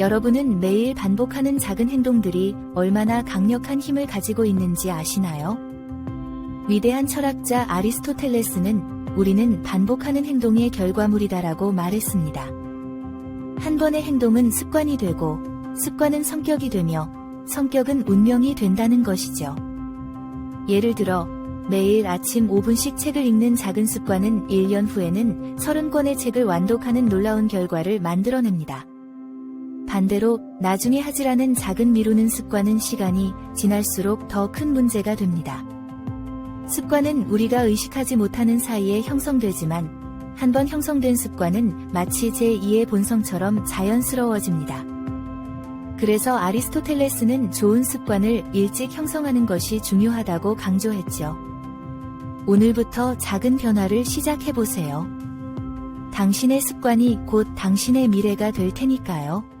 여러분은 매일 반복하는 작은 행동들이 얼마나 강력한 힘을 가지고 있는지 아시나요? 위대한 철학자 아리스토텔레스는 우리는 반복하는 행동의 결과물이다라고 말했습니다. 한 번의 행동은 습관이 되고 습관은 성격이 되며 성격은 운명이 된다는 것이죠. 예를 들어 매일 아침 5분씩 책을 읽는 작은 습관은 1년 후에는 30권의 책을 완독하는 놀라운 결과를 만들어냅니다. 반대로 나중에 하지라는 작은 미루는 습관은 시간이 지날수록 더 큰 문제가 됩니다. 습관은 우리가 의식하지 못하는 사이에 형성되지만 한번 형성된 습관은 마치 제2의 본성처럼 자연스러워집니다. 그래서 아리스토텔레스는 좋은 습관을 일찍 형성하는 것이 중요하다고 강조했죠. 오늘부터 작은 변화를 시작해보세요. 당신의 습관이 곧 당신의 미래가 될 테니까요.